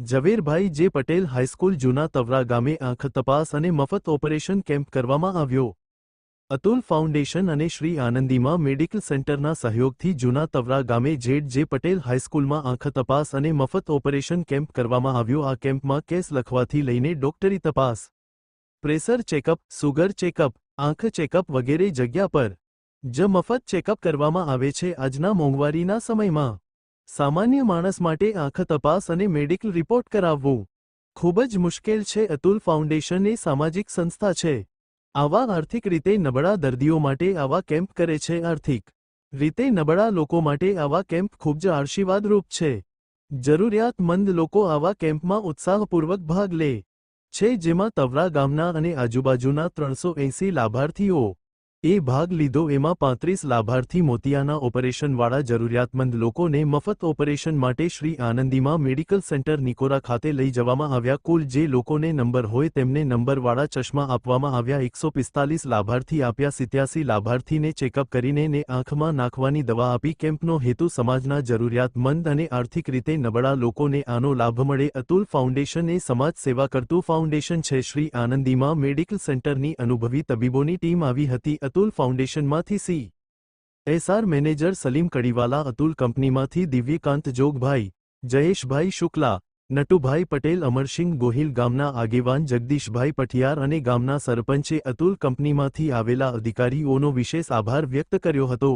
ઝવેરભાઈ જે પટેલ હાઈસ્કૂલ જૂના તવરા ગામે આંખ તપાસ અને મફત ઓપરેશન કેમ્પ કરવામાં આવ્યો. અતુલ ફાઉન્ડેશન અને શ્રી આનંદીમાં મેડિકલ સેન્ટરના સહયોગથી જૂના તવરા ગામે જેડ જે પટેલ હાઈસ્કૂલમાં આંખ તપાસ અને મફત ઓપરેશન કેમ્પ કરવામાં આવ્યો. આ કેમ્પમાં કેસ લખવાથી લઈને ડોક્ટરી તપાસ, પ્રેશર ચેકઅપ, સુગર ચેકઅપ, આંખ ચેકઅપ વગેરે જગ્યા પર જ મફત ચેકઅપ કરવામાં આવે છે. આજના મોંઘવારીના સમયમાં સામાન્ય માણસ માટે આંખ તપાસ અને મેડિકલ રિપોર્ટ કરાવવું ખૂબ જ મુશ્કેલ છે. અતુલ ફાઉન્ડેશન એ સામાજિક સંસ્થા છે. આવા આર્થિક રીતે નબળા દર્દીઓ માટે આવા કેમ્પ કરે છે. આર્થિક રીતે નબળા લોકો માટે આવા કેમ્પ ખૂબ જ આશીર્વાદરૂપ છે. જરૂરિયાતમંદ લોકો આવા કેમ્પમાં ઉત્સાહપૂર્વક ભાગ લે છે. જેમાં તવરા ગામના અને આજુબાજુના ત્રણસો એંસી લાભાર્થીઓ એ ભાગ લીધો એમાં પાંત્રીસ લાભાર્થી મોતિયાના ઓપરેશનવાળા જરૂરિયાતમંદ લોકોને મફત ઓપરેશન માટે શ્રી આનંદીમાં મેડિકલ સેન્ટર નિકોરા ખાતે લઈ જવામાં આવ્યા કુલ જે લોકોને નંબર હોય તેમને નંબરવાળા ચશ્મા આપવામાં આવ્યા એકસો પિસ્તાલીસ લાભાર્થી આપ્યા સિત્યાસી લાભાર્થીને ચેકઅપ કરીને ને આંખમાં નાખવાની દવા આપી કેમ્પનો હેતુ સમાજના જરૂરિયાતમંદ અને આર્થિક રીતે નબળા લોકોને આનો લાભ મળે. અતુલ ફાઉન્ડેશન એ સમાજ સેવા કરતું ફાઉન્ડેશન છે. શ્રી આનંદીમાં મેડિકલ સેન્ટરની અનુભવી તબીબોની ટીમ આવી હતી. Atul ફાઉન્ડેશનમાંથી C. SR manager Salim Kadiwala, Atul કંપનીમાંથી દિવ્યકાંત જોગભાઈ, જયેશભાઈ શુક્લા, નટુભાઈ પટેલ, અમરસિંહ ગોહિલ ગામના આગેવાન જગદીશભાઈ પઠિયાર અને ગામના સરપંચે અતુલ કંપનીમાંથી આવેલા અધિકારીઓનો વિશેષ આભાર વ્યક્ત કર્યો હતો.